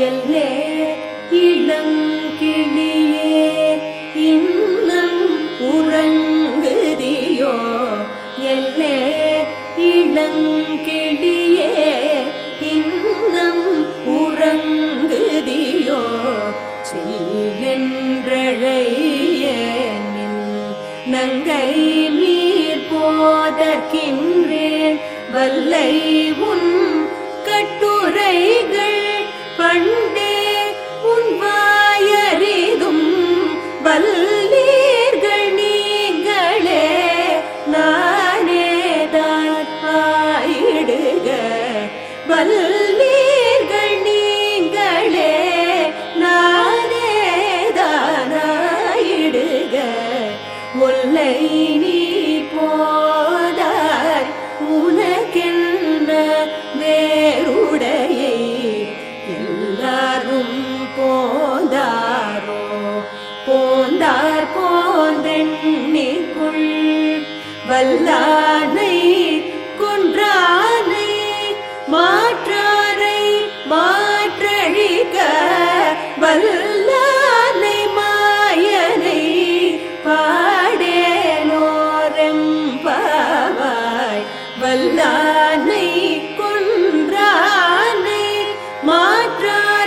எல்லே இளம் கிளியே இன்னும் உறங்குதியோ? எல்லே இளம் கிளியே இன்னும் உறங்குதியோ? சில்லென்றழையேனின் நங்கை நீர் போதற்கின்றேன் வல்லை உன் கட்டு ஆயிடுக வல்லீர்கள் நீங்களே நானே தானாயிடுக. முல்லை நீ போதார் உனக்கென்ன வேறுடையை எல்லாரும் போந்தாரோ? போந்தார் போந்தெண்ணிக்குள் வல்லானை மாற்றானை கொன்றானை மாற்றா